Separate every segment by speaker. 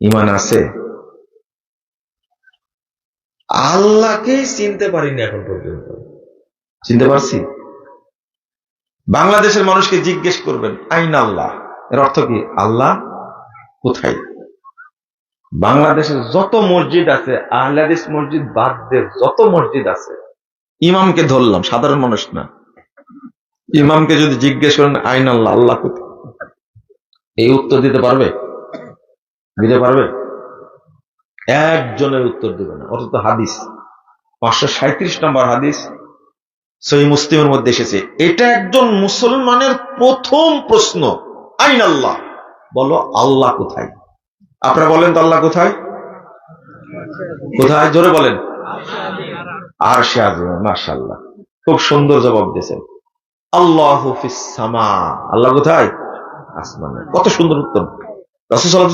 Speaker 1: ইমান আছে? আল্লাহকেই চিনতে পারিনি এখন পর্যন্ত। চিনতে পারছি? বাংলাদেশের মানুষকে জিজ্ঞেস করবেন আইন আল্লাহ? এর অর্থ কি? আল্লাহ কোথায়? বাংলাদেশের যত মসজিদ আছে আহলাদিস মসজিদ বাদ দিয়ে যত মসজিদ আছে ইমামকে ধরলাম সাধারণ মানুষ না। ইমামকে যদি জিজ্ঞেস করেন আইন আল্লাহ আল্লাহ কোথায়? এই উত্তর দিতে পারবে? দিতে পারবে? একজনের উত্তর দেবে না। অথচ হাদিস, পাঁচশো সাঁত্রিশ নম্বর হাদিস সহি মুসলিমের মধ্যে এসেছে। এটা একজন মুসলমানের প্রথম প্রশ্ন, আইন আল্লাহ। বলো, আল্লাহ কোথায়? আপনারা বলেন তো আল্লাহ কোথায়? কোথায়? জোরে বলেন। আর সে আজ মার্শাল্লাহ খুব সুন্দর জবাব দিয়েছেন। আল্লাহ আল্লাহ কোথায়? আসমানে। কত সুন্দর উত্তর।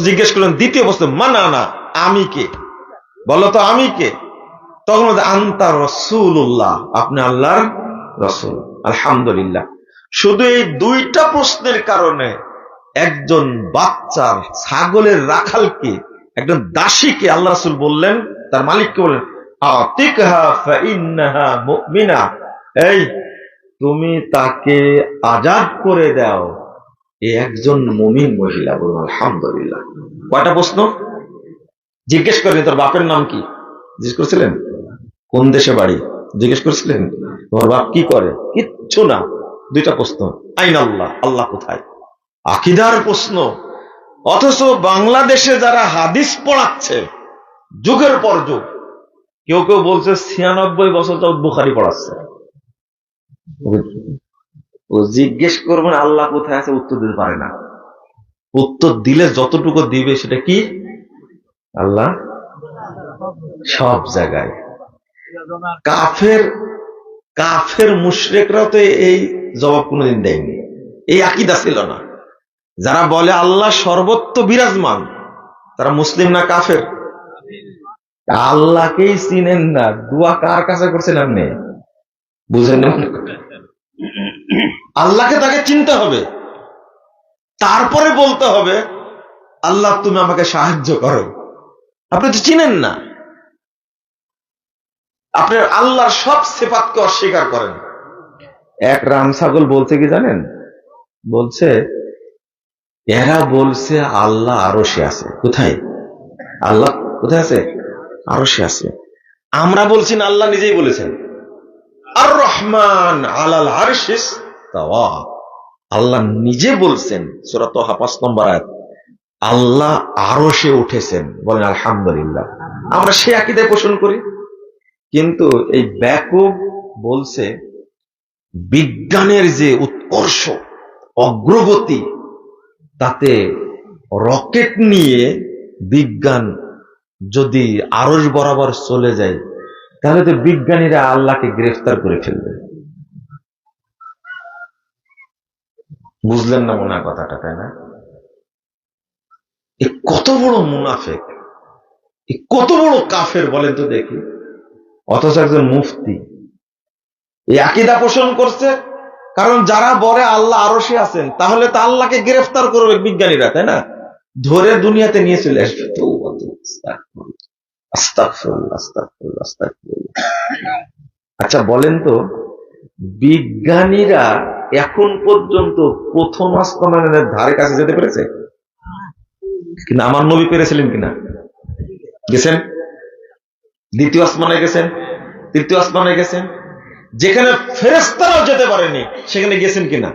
Speaker 1: জিজ্ঞেস করলেন, দ্বিতীয় প্রশ্ন, মানা না, আমি কে? বলো তো, আমি কে? তখন আন্তা রসুল্লাহ আপনি আল্লাহর রসুল, আলহামদুলিল্লাহ। শুধু এই দুইটা প্রশ্নের কারণে একজন বাচ্চার ছাগলের রাখালকে, একজন দাসীকে আল্লাহ রাসুল বললেন, তার মালিককে বললেন এই, তুমি তাকে আজাদ করে দাও। একজন মুমিন মহিলা বলুন, আলহামদুলিল্লাহ। কয়টা প্রশ্ন? জিজ্ঞেস করেন তোর বাপের নাম কি? জিজ্ঞেস করেছিলেন? কোন দেশে বাড়ি? জিজ্ঞেস করেছিলেন? তোমার বাপ কি করে? কিচ্ছু না। দুইটা প্রশ্ন। আইন আল্লাহ আল্লাহ কোথায়? আকিদার প্রশ্ন। অথচ বাংলাদেশে যারা হাদিস পড়াচ্ছে, যুগের পর যুগ, কেউ কেউ বলছে ছিয়ানব্বই বছর যাও বুখারি পড়াচ্ছে। ও জিজ্ঞেস করবেন আল্লাহ কোথায় আছে, উত্তর দিতে পারে না। উত্তর দিলে যতটুকু দিবে সেটা কি? আল্লাহ সব জায়গায়। কাফের কাফের মুশরেকরাও তো এই জবাব কোনোদিন দেয়নি। এই আকিদা ছিল না। যারা বলে আল্লাহ সর্বত্র বিরাজমান, তারা মুসলিম না কাফের? আল্লাহকেই চিনেন না। দুয়া কার কাছে করছেন আপনি? বুঝেন? আল্লাহকে তাকে চিনতে হবে। তারপরে বলতে হবে, আল্লাহ, তুমি আমাকে সাহায্য করো। আপনি তো চিনেন না। আপনি আল্লাহর সব সেপাতকে অস্বীকার করেন। এক রাম ছাগল বলছে কি জানেন? বলছে, এরা বলছে, আল্লাহ আরও সে আছে। কোথায়? আল্লাহ কোথায় আছে? আরও সে আছে। আমরা বলছি না, আল্লাহ নিজেই বলেছেন। আর রহমান আলাল আরশিস আল্লাহ নিজে বলছেন, সুরা তোহা পাঁচ নম্বর আয়াত, আল্লাহ আরও সে উঠেছেন। বলেন, আলহামদুলিল্লাহ। আমরা সে আকিদায় পোষণ করি। কিন্তু এই ব্যাকুব বলছে, বিজ্ঞানের যে উৎকর্ষ, অগ্রগতি, তাতে রকেট নিয়ে বিজ্ঞান যদি আরস বরাবর চলে যায়, তাহলে তো বিজ্ঞানীরা আল্লাহকে গ্রেফতার করে ফেলবে। বুঝলেন না মনে কথাটা, তাই না? এ কত বড় মুনাফেক, এ কত বড় কাফের বলেন তো দেখি। অথচ একজন মুফতি এই আকিদা পোষণ করছে, কারণ যারা বলে আল্লাহ আরও সে আছেন, তাহলে তো আল্লাহকে গ্রেফতার করবে বিজ্ঞানীরা, তাই না? ধরে দুনিয়াতে নিয়ে চলে আসবে। আচ্ছা বলেন তো, বিজ্ঞানীরা এখন পর্যন্ত প্রথম আসমানের ধারে কাছে যেতে পেরেছে? কিনা আমার নবী পেরেছিলেন কিনা? গেছেন? দ্বিতীয় আসমানে গেছেন? তৃতীয় আসমানে গেছেন? যেখানে ফেরেস্তারাও যেতে পারেনি, সেখানে গেছেন কিনা?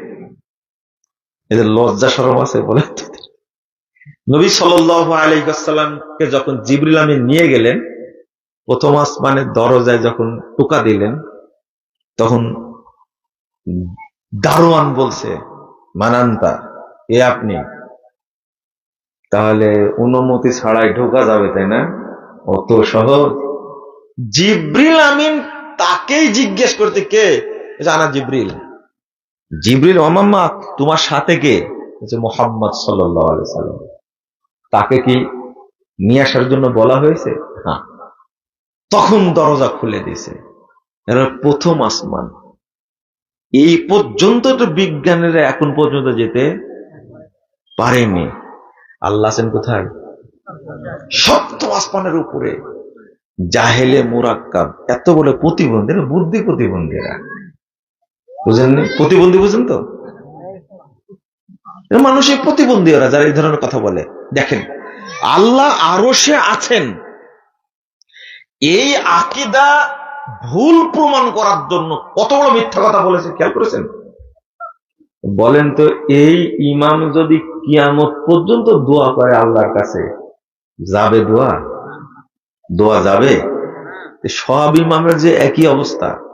Speaker 1: এদের লজ্জা সরম আছে বলে নবী সাল্লাহ আলাইসাল্লামকে যখন জিবরিল আমিন নিয়ে গেলেন, প্রথম আসমানের দরজায় যখন টোকা দিলেন, তখন দারোয়ান বলছে, মানান্তা, এ আপনি। তাহলে অনুমতি ছাড়াই ঢোকা যাবে, তাই না? অত সহজ। জিব্রিল আমিন তাকেই জিজ্ঞেস করতে কে? জানা জিব্রিল। জিব্রিল অমাম্মা তোমার সাথে কে? মোহাম্মদ সাল্লাম। তাকে কি নিয়ে আসার জন্য বলা হয়েছে? হ্যাঁ তখন দরজা খুলে দিয়েছে। প্রথম আসমান। এই পর্যন্ত তো বিজ্ঞানীরা এখন পর্যন্ত যেতে পারেনি। আল্লাহ আছেন কোথায়? সপ্তম আসমানের উপরে। জাহেলে মুরাক্কাব। এত বলে প্রতিবন্ধী বুদ্ধি প্রতিবন্ধীরা। বুঝেননি প্রতিবন্ধী বুঝেন তো? মানুষের প্রতিবন্ধী ওরা, যারা এই ধরনের কথা বলে। দেখেন, আল্লাহ আরও সে আছেন। এই আকিদা ভুল প্রমাণ করার জন্য কত বড় মিথ্যা কথা বলেছে, খেয়াল করেছেন? বলেন তো, এই ইমাম যদি কিয়ামত পর্যন্ত দোয়া করে আল্লাহর কাছে, যাবে দোয়া? দোয়া যাবে? সব ইমামের যে একই অবস্থা।